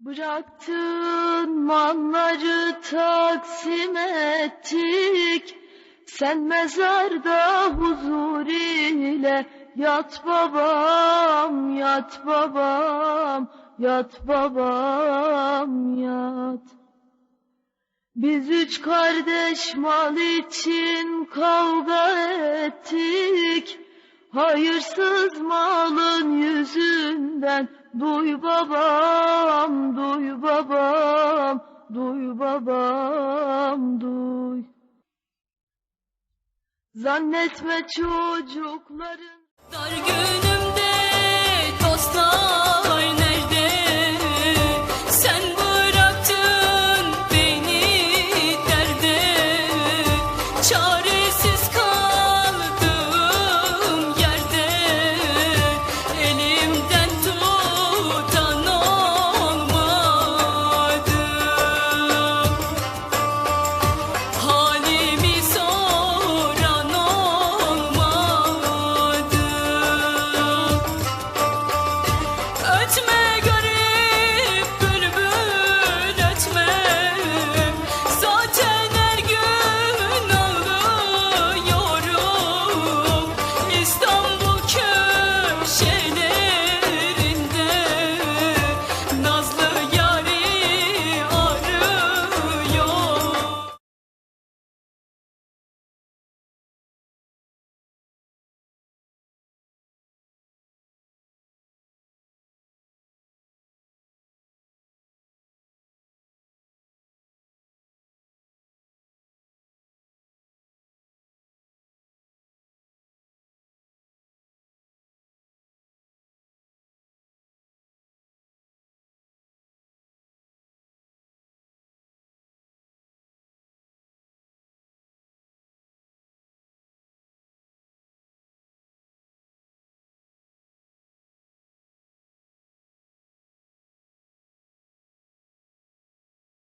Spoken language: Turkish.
Bıraktın malları taksim ettik. Sen mezarda huzur ile yat babam, yat babam, yat babam, yat. Biz üç kardeş mal için kavga ettik. Hayırsız malın yüzünden duy babam, duy babam, duy. Zannetme çocukların Dar günüm